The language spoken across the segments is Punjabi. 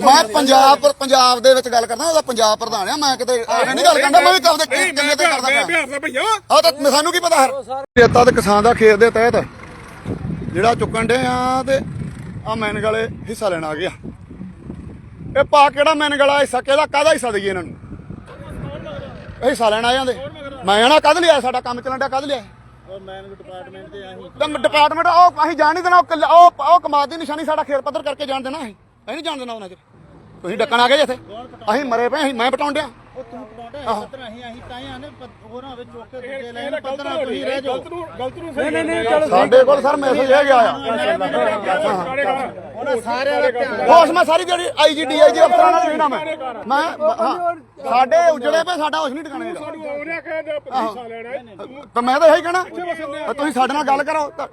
ਮੈਂ ਪੰਜਾਬ ਪੰਜਾਬ ਦੇ ਵਿੱਚ ਗੱਲ ਕਰਦਾ ਉਹਦਾ ਪੰਜਾਬ ਪ੍ਰਧਾਨ ਆ ਮੈਂ ਕਿਤੇ ਐਵੇਂ ਨਹੀਂ ਗੱਲ ਕਰਦਾ ਮੈਂ ਵੀ ਕਦੇ ਕਿੰਨੇ ਤੇ ਕਰਦਾ ਪਿਆ। ਬਿਹਾਰ ਦਾ ਭਈਆ। ਆ ਤਾਂ ਸਾਨੂੰ ਕੀ ਪਤਾ ਹਰ ਰੇਤਾ ਤੇ ਕਿਸਾਨ ਦਾ ਖੇਤ ਦੇ ਤਹਿਤ ਜਿਹੜਾ ਚੁੱਕਣ ਡੇ ਆ ਤੇ ਆ ਮੈਨਗ ਵਾਲੇ ਹਿੱਸਾ ਲੈਣ ਆ ਗਿਆ। ਇਹ ਪਾ ਕਿਹੜਾ ਮੈਨਗ ਵਾਲਾ ਹਿੱਸਾ ਕਿਹਦਾ ਕਾਹਦਾ ਹਿੱਸਾ ਦਈਏ ਇਹਨਾਂ ਨੂੰ? ਇਹ ਹਿੱਸਾ ਲੈਣ ਆ ਜਾਂਦੇ। ਮੈਂ ਆਣਾ ਕਦ ਲਿਆ ਸਾਡਾ ਕੰਮ ਚੱਲਣ ਡਿਆ ਕਦ ਲਿਆ ਉਹ ਮੈਨ ਡਿਪਾਰਟਮੈਂਟ ਤੇ ਆਹੀ। ਡਿਪਾਰਟਮੈਂਟ ਉਹ ਅਸੀਂ ਜਾਣ ਨਹੀਂ ਦੇਣਾ ਉਹ ਉਹ ਉਹ ਕਮਾਦ ਦੀ ਨਿਸ਼ਾਨੀ ਸਾਡਾ ਖੇਤ ਪੱਧਰ ਕਰਕੇ ਜਾਣ ਦੇਣਾ ਅਸੀਂ। ਅਸੀਂ ਨਹੀਂ ਜਾਣ ਦੇਣਾ ਉਹਨਾਂ ਚ। ਤੁਸੀਂ ਡੱਕਣ ਆ ਗਏ ਜੀ ਇੱਥੇ। ਅਸੀਂ ਮਰੇ ਪਏ ਅਸੀਂ ਮੈਂ ਪਟਾਉਣ ਡਿਆ। ਉਹ ਤੂੰ ਪਟਾਉਂਦਾ ਹੈ ਪੱਤਰ ਅਸੀਂ ਅਸੀਂ ਤਾਂ ਹੀ ਆਨੇ ਹੋਰਾਂ ਵਿੱਚ ਚੁੱਕ ਕੇ ਦੂਜੇ ਲੈਣ ਪੱਤਰ ਤੁਸੀਂ ਰਹਿ ਜਾਓ। ਗਲਤ ਨੂੰ ਗਲਤ ਨੂੰ ਨਹੀਂ ਨਹੀਂ ਚਲੋ ਸਾਡੇ ਕੋਲ ਸਰ ਮੈਸੇਜ ਇਹ ਗਿਆ ਆ। ਉਹਨਾਂ ਸਾਰਿਆਂ ਦਾ ਧਿਆਨ ਹੋਸ਼ ਮੈਂ ਸਾਰੀ ਜਿਹੜੀ ਆਈਜੀ ਡੀਆਈਜੀ ਅਫਸਰਾਂ ਨਾਲ ਵੀ ਨਾ ਮੈਂ। ਮੈਂ ਹਾਂ, ਸਾਡੇ ਉਜੜੇ ਪਏ ਸਾਡਾ ਹੋਸ਼ ਨਹੀਂ ਟਿਕਾਣੇ ਦਾ ਲੈਣਾ ਹੈ। ਤਾਂ ਮੈਂ ਤਾਂ ਇਹੀ ਕਹਿਣਾ ਤਾਂ ਤੁਸੀਂ ਸਾਡੇ ਨਾਲ ਗੱਲ ਕਰੋ। ਤਾਂ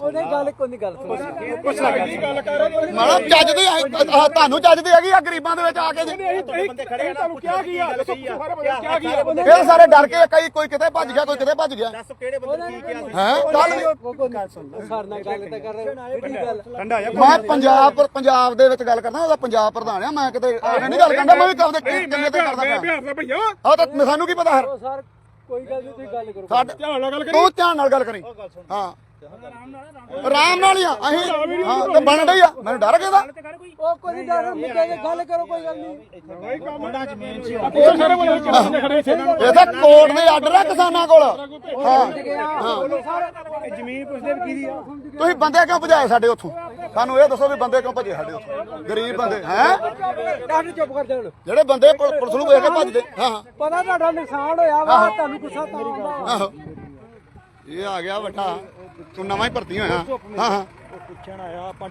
ਉਹਨੇ ਗੱਲ ਕੋਈ ਨਹੀਂ ਗੱਲ ਕੀ ਗੱਲ ਕਰ ਰਹੇ ਮਾੜਾ ਚੱਜ ਦੀ ਆਹ ਤੁਹਾਨੂੰ ਚੱਜ ਦੀ ਹੈਗੀ ਆ ਗਰੀਬਾਂ ਦੇ ਵਿੱਚ ਆ ਕੇ। ਜੀ ਬੰਦੇ ਖੜੇ ਆ ਤੁਹਾਨੂੰ ਕਿਹਾ ਕੀ ਆ? ਦੱਸੋ ਸਾਰੇ ਬੰਦੇ ਕਿਹਾ ਕੀ ਆ? ਫਿਰ ਸਾਰੇ ਡਰ ਕੇ ਕਈ ਕੋਈ ਕਿਤੇ ਭੱਜ ਗਿਆ ਕੋਈ ਕਿਤੇ ਭੱਜ ਗਿਆ। ਦੱਸ ਕਿਹੜੇ ਬੰਦੇ ਕੀ ਕਿਹਾ ਹੈ? ਕੱਲ ਸਰ ਨਾਲ ਗੱਲ ਤਾਂ ਕਰ ਰਹੇ ਕੀ ਗੱਲ? ਮੈਂ ਪੰਜਾਬ ਪੰਜਾਬ ਦੇ ਵਿੱਚ ਗੱਲ ਕਰਦਾ ਉਹਦਾ ਪੰਜਾਬ ਪ੍ਰਧਾਨ ਆ ਮੈਂ ਕਿਤੇ ਐਵੇਂ ਨਹੀਂ ਗੱਲ ਕਰਦਾ ਮੈਂ ਵੀ ਕਦੇ ਕਿੰਨੇ ਤੇ ਕਰਦਾ। ਪਿਆ ਬਿਹਾਰ ਦਾ ਭਈਆ। ਆ ਤਾਂ ਸਾਨੂੰ ਕੀ ਪਤਾ ਹਰ ਸਰ ਕੋਈ ਗੱਲ ਨਹੀਂ ਤੁਸੀਂ ਗੱਲ ਕਰੋ। ਸਾਡੇ ਧਿਆਨ ਨਾਲ ਗੱਲ ਕਰੀ। ਤੂੰ ਧਿਆਨ ਨਾਲ ਗੱਲ ਕਰੀ। ਹਾਂ। ਆਰਾਮ ਨਾਲ ਹੀ ਆ। ਅਸੀਂ ਹਾਂ ਤੇ ਬਣ ਰਹੀ ਆ। ਮੈਨੂੰ ਡਰ ਗਿਆ ਦਾ ਉਹ ਕੋਈ ਨਹੀਂ ਡਰ ਮੁੱਕੇ ਤੇ ਗੱਲ ਕਰੋ ਕੋਈ ਗੱਲ ਨਹੀਂ। ਮੁੰਡਾ ਜ਼ਮੀਨ ਸੀ ਉਹ ਸਾਰੇ ਬੰਦੇ ਖੜੇ ਇੱਥੇ? ਇਹ ਤਾਂ ਕੋਰਟ ਦੇ ਆਰਡਰ ਆ ਕਿਸਾਨਾਂ ਕੋਲ। ਹਾਂ। ਜ਼ਮੀਨ ਪੁੱਛਦੇ ਵੀ ਕੀ ਆ। ਤੁਸੀਂ ਬੰਦੇ ਕਿਉਂ ਭਜਾਏ ਸਾਡੇ ਉੱਥੋਂ? ਸਾਨੂੰ ਇਹ ਦੱਸੋ ਵੀ ਬੰਦੇ ਕਿਉਂ ਭਜੇ ਸਾਡੇ ਉੱਥੋਂ? ਗਰੀਬ ਬੰਦੇ ਹੈ? ਡਾਕਟਰ ਚੁੱਪ ਕਰ ਜਾਣ? ਜਿਹੜੇ ਬੰਦੇ ਪੁਲਿਸ ਨੂੰ ਵੇਖ ਕੇ ਭੱਜਦੇ ਹਾਂ ਹਾਂ। ਪਤਾ ਤੁਹਾਡਾ ਨੁਕਸਾਨ ਹੋਇਆ ਵਾ ਤੁਹਾਨੂੰ ਗੁੱਸਾ ਤਾਂ ਆਉਂਦਾ। ਆਹੋ। ਇਹ ਆ ਗਿਆ ਵੱਡਾ ਤੂੰ ਨਵਾਂ ਹੀ ਭਰਤੀ ਹੋਇਆ। ਹਾਂ ਹਾਂ। ਪੁੱਛਣ ਆਇਆ ਆਪਾਂ